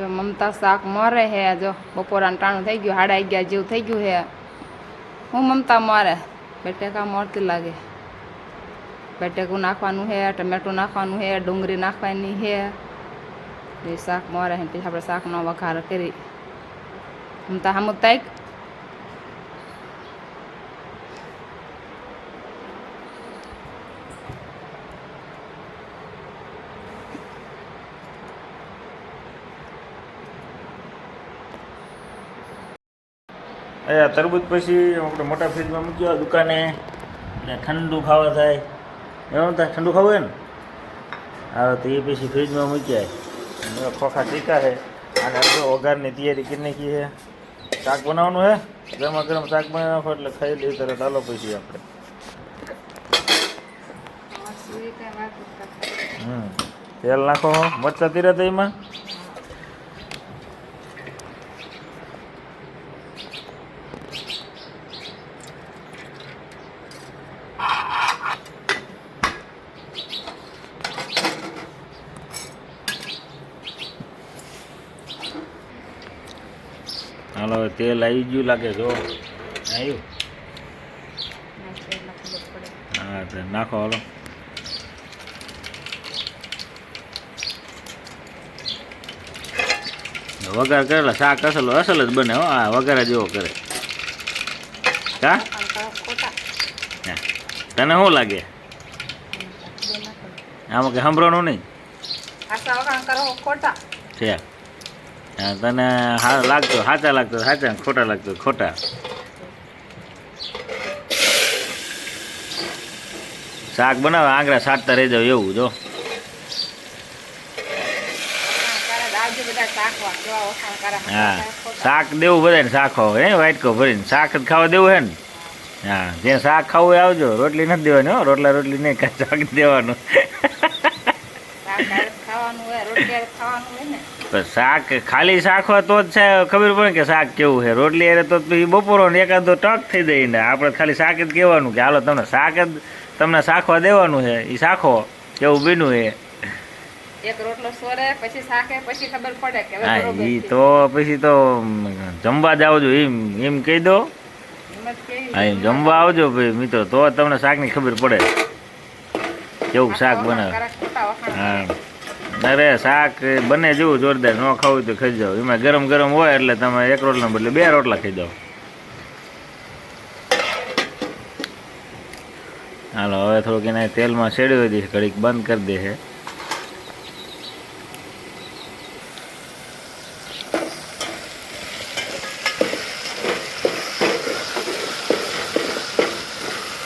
જો મમતા શાક મરે હે, જો બપોરાનું ટાણું થઈ ગયું હાડા અગિયાર જેવું થઈ ગયું હે. હું મમતા મારે? બટેકા મળતી લાગે. બટેકું નાખવાનું હે, ટમેટું નાખવાનું હે, ડુંગળી નાખવાની હે. એ શાક મરે પછી આપણે શાકનો વઘાર કરી. મમતા હમું તાઈક? આ તરબૂચ પછી આપણે મોટા ફ્રીજમાં મૂક્યો દુકાને. એટલે ઠંડુ ખાવા થાય. એવું થાય ઠંડુ ખાવું હોય ને? હા તો એ પછી ફ્રીજમાં મૂક્યા. ખોખા ટીકા છે. અને અડધો વઘારની તૈયારી કરી નાખી છે. શાક બનાવવાનું હે ગરમા ગરમ શાક બનાવી એટલે ખાઈ લઈએ તરત હાલો પછી આપણે. હમ તેલ નાખો મરચાં તીરા તો એમાં? હાલો તેલ આવી ગયું લાગે જો. આવ્યું હા તો નાખો હાલો. વઘાર કરેલા શાક અસલ અસલ જ બને હો આ વઘારા જેવો કરે. કા. તને શું લાગે? આમાં કે સાંભળવાનું નહીં? ખોટા. છે. તને હા લાગતો, સાચા લાગતો, સાચા ખોટા લાગતો, ખોટા. શાક બનાવે, આંગળા સાટતા રહી જાવ એવું, જો. હા, શાક દેવું કેવા ને હા શાક બધાને શાખો હે વાટકો ભરીને. શાક જ ખાવા દેવું હે ને? હા જે શાક ખાવું એ આવજો. રોટલી નથી દેવાની, હો, રોટલા રોટલી નહીં શાક દેવાનું. ખાવાનું હોય, રોટલી ખાવાનું હોય ને શાક ખાલી શાક હોય તો જ છે ખબર પડે કે શાક કેવું છે. રોટલી અરે તો પછી બપોરો ને એકાદો ટક થઈ દઈને આપણે ખાલી શાક જ કહેવાનું કે હાલો તમને શાક જ તમને શાખવા દેવાનું છે. એ શાખો કેવું બીનું છે? એક રોટલો સોરે પછી શાકે પછી ખબર પડે કે હા એ તો પછી તો જમવા જ આવજો. એમ એમ કહી દો. હા એમ જમવા આવજો ભાઈ. મિત્રો તો તમને શાકની ખબર પડે. કેવું શાક બનાવે હા. અરે શાક બને જેવું જોરદાર, ન ખાવું તો ખાઈ જાઓ. એમાં ગરમ ગરમ હોય એટલે તમે એક રોટલા બદલે બે રોટલા ખાઈ જાઓ. હાલો, હવે થોડુંક એના તેલમાં શેડ્યું દઈશ ઘડીક બંધ કરી દે છે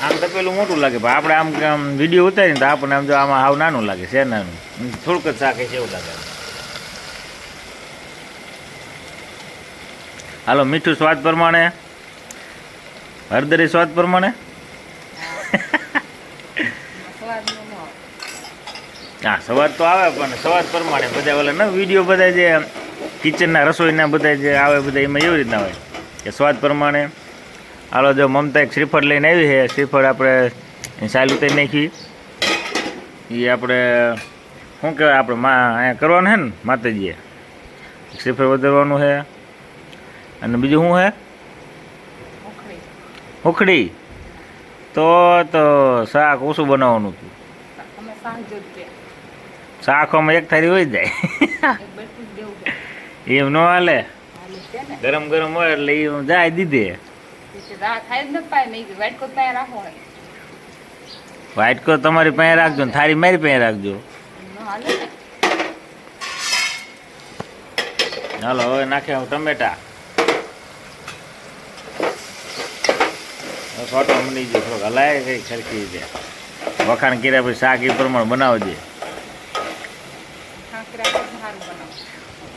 આમ તો પેલું મોટું લાગે, પણ આપણે આમ આમ વીડિયો ઉતારીને તો આપણને આમ જો આમાં હાવ નાનું લાગે, છે નાનું થોડુંક જ શાકે છે એવું લાગે હાલો, મીઠું સ્વાદ પ્રમાણે? હળદરી સ્વાદ પ્રમાણે. હા, સ્વાદ તો આવે, પણ સ્વાદ પ્રમાણે બધા ઓલા ન વીડિયો બધા જે કિચનના રસોઈના બધા જે આવે, બધા એમાં એવી રીતના હોય કે સ્વાદ પ્રમાણે હાલો જો મમતા એક શ્રીફળ લઈને આવી છે. શ્રીફળ આપણે સાયલું તઈ નાખી. એ આપણે શું કહેવાય આપણે મા અહીંયા કરવાનું છે ને માતાજીએ. શ્રીફળ વધારવાનું છે. અને બીજું શું છે? ઉખડી. તો તો શાક ઓછું બનાવવાનું હતું. અમે સાંજે જ કે. શાકમાં એક થાળી હોય જાય. એમ ન હાલે. ગરમ ગરમ હોય એટલે એ જાય દીધે. વાટકો તમારી પાસે રાખજો ને થાળી મારી પાસે રાખજો. હાલે. હવે નાખે હું ટમેટા. ફોટો મળી જાય થોડોક હલાય કઈ ખરખી રીતે. વખાણ કર્યા પછી શાક એ પ્રમાણે બનાવજે.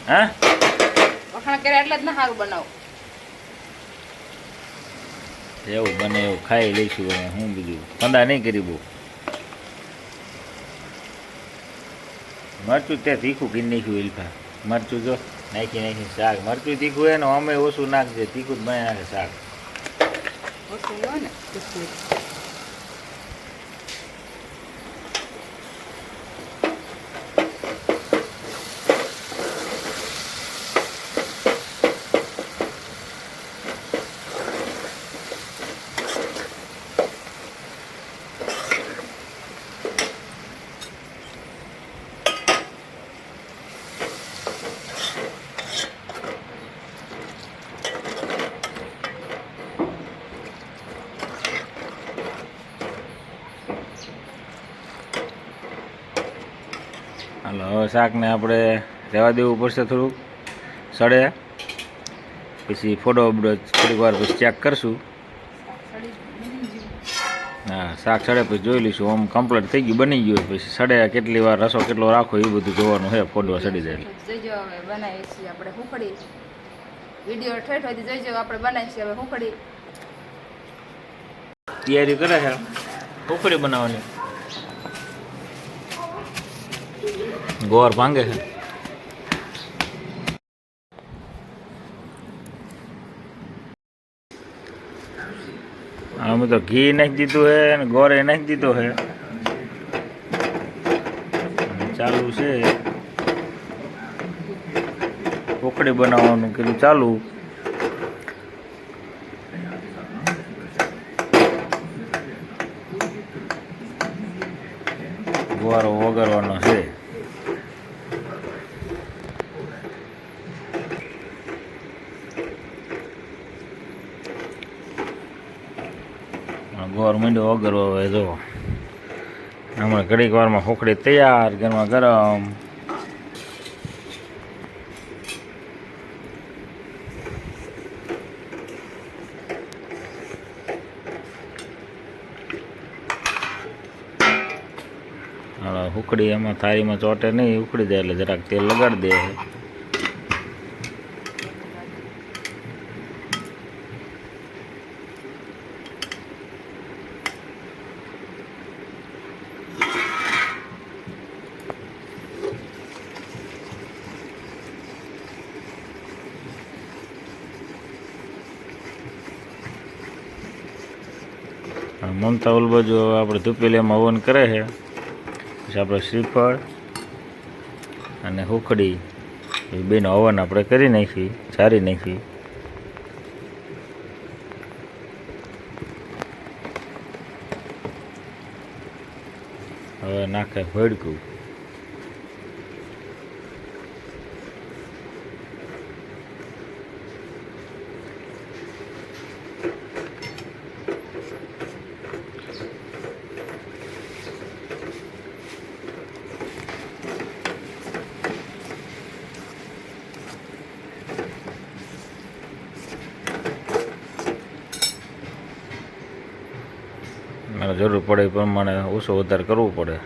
હા? વખાણ કર્યા એટલે જ ના સારું બનાવો. એવું બને એવું ખાઈ લઈશું હવે હું બીજું કંદા નહીં કરી બહુ. મરચું તે તીખું કરી નાખ્યું એલફા. મરચું જો નાખી નાખી શાક. મરચું તીખું એનું અમે ઓછું નાખજે તીખું જ બનાવી નાખે શાક શાકને આપણે રહેવા દેવું પડશે થોડુંક. સડે. પછી ફોડો બડો થોડીક વાર પછી ચેક કરશું. હા શાક સડે પછી જોઈ લઈશું. આમ કમ્પ્લીટ થઈ ગયું બની ગયું પછી સડે કેટલી વાર રસો કેટલો રાખો એ બધું જોવાનું છે ફોડવા સડી જાય બનાવીએ છીએ આપણે હુંકડી વીડિયો ઠેઠ સુધી જોઈજો આપણે બનાવીએ છીએ હવે હુંકડી તૈયારી કરે છે? હુકડી બનાવવાની. ગોળ ભાંગે છે અમે તો ઘી નાખી દીધું છે અને ગોળે નાખી દીધો છે ચાલુ છે. પોકડી બનાવવાનું કીધું ચાલુ. ગુવારો વગાડવાનો છે. ગોર મંડો વગરવો હવે જો. હમણાં ઘડીક વારમાં હોકડી તૈયાર ગરમા. ગરમ હુકડી એમાં થાળીમાં ચોટે નહીં ઉકળી દે એટલે જરાક તેલ લગાડી દે. મમતા ઓલ બાજુ હવે આપણે ધૂપેલીમાં હવન કરે છે, પછી આપણે શ્રીફળ અને હુખડી, એ બેનો હવન આપણે કરી નાખી ચારી નાખી. હવે નાખે ભડકું મારે જરૂર પડે એ પ્રમાણે ઓછો વધારે કરવું પડે.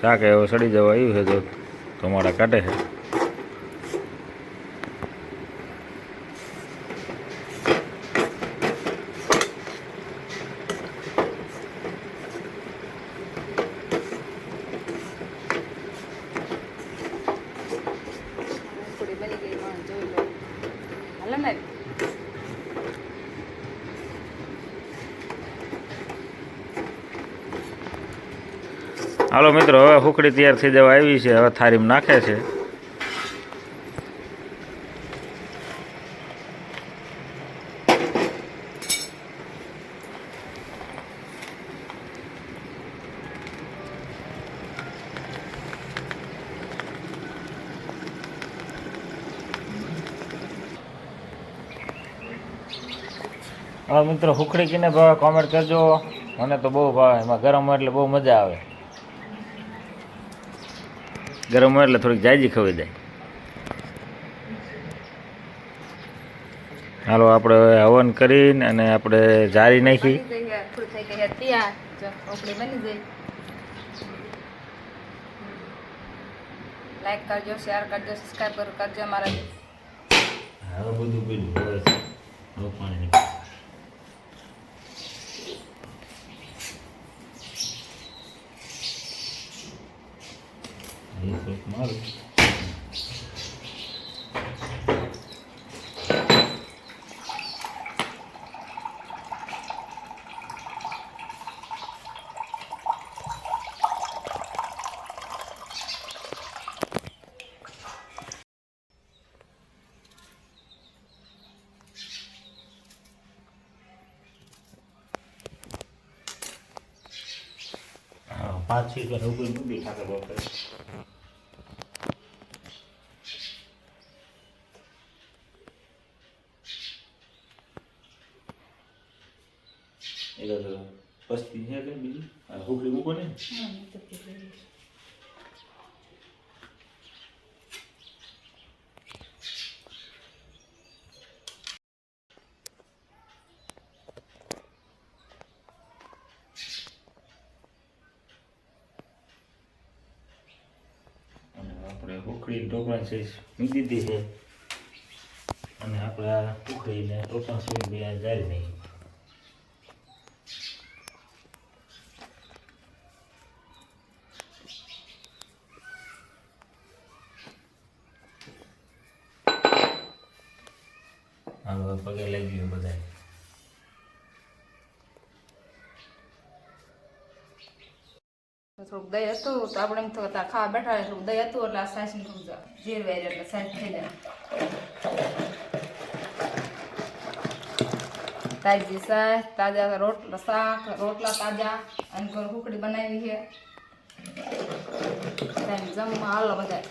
શાક એવો સડી જવા આવ્યું છે તો તમારા કાઢે છે હુંકડી બની ગઈ માં જોઈ લો હાલો ને હાલો મિત્રો, હવે હુકડી તૈયાર થઈ જવા આવી છે, હવે થારીમાં નાખે છે. હા મિત્રો હુકડી કીને ભાવે કોમેન્ટ કરજો. મને તો બહુ ભાવે, એમાં ગરમ એટલે બહુ મજા આવે. ગરમ હોય એટલે થોડીક જાયજી ખવાઈ જાય. હાલો આપણે હવે હવન કરીને અને આપણે જારી નાખી. લાઈક કરજો શેર કરજો સબસ્ક્રાઈબ કરજો મારા હવે બધું પીધું હવે હવે પાણી મારું હા પાંચ છે કે નવું મૂકી ખાતા બાપરે એ તો પસ્તી છે કે બીજી અને આપણે ઉખડી ઢોકળા છે મૂકી દીધી છે. અને આપણે આ ઉખડીને ઢોકળા સુધી બે જાય નહીં હવે પગે લઈ ગયું બધા થોડુંક દહીં હતું તો આપણે એમ તો ખાવા બેઠા થોડુંક દહીં હતું એટલે આ સાસને થોડુંક ઝેર વેર એટલે સાસ થઈ જાય. તાજી સાસ તાજા રોટલા, શાક, રોટલા તાજા. અને કોઈ કુકડી બનાવી છે. જમવા હાલો બધા.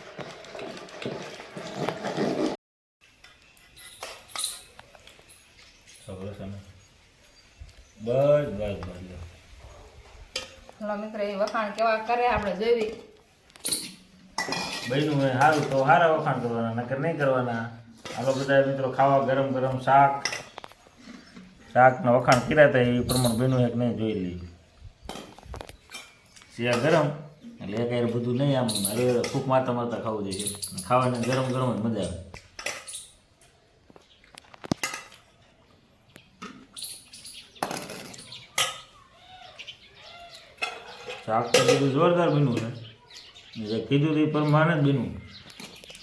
બસ બસ બસ. ચાલો મિત્ર, એ વખાણ કેવા કરે આપણે જોઈવી બહેનું હોય સારું તો સારા વખાણ કરવાના, નકર નહીં કરવાના. હાલો બધા મિત્રો, ખાવા ગરમ ગરમ શાક. શાકના વખાણ કર્યા હતા એ પ્રમાણે બહેનું એક નહીં જોઈ લઈ શિયા ગરમ, એટલે એક બધું નહીં આમ, હવે ફૂંક મારતા મારતા ખાવું જોઈએ. ખાવાની ગરમ ગરમ જ મજા આવે. શાક તો બધું જોરદાર બન્યું છે. જે કીધું તે પ્રમાણે જ બન્યું.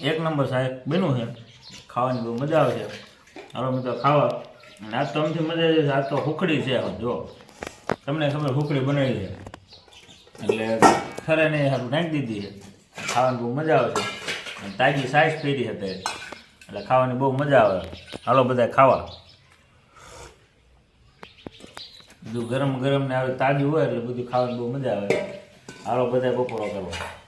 એક નંબર સાહેબ બન્યું છે. ખાવાની બહુ મજા આવે છે. હાલો મિત્રો, ખાવા. અને આજ તો અમથી મજા આવે છે. આજ તો હુકડી છે જો. તમને ખબર હુકડી બનાવી છે. એટલે ખરે ને સારું નાખી દીધી છે. ખાવાની બહુ મજા આવે છે. તાજી સાઈઝ પહેરી હતી એટલે ખાવાની બહુ મજા આવે. હાલો બધા ખાવા. બધું ગરમ ગરમ ને આવે, તાજું હોય એટલે બધું ખાવાની બહુ મજા આવે. હાલો બધા બપોરો કરવા.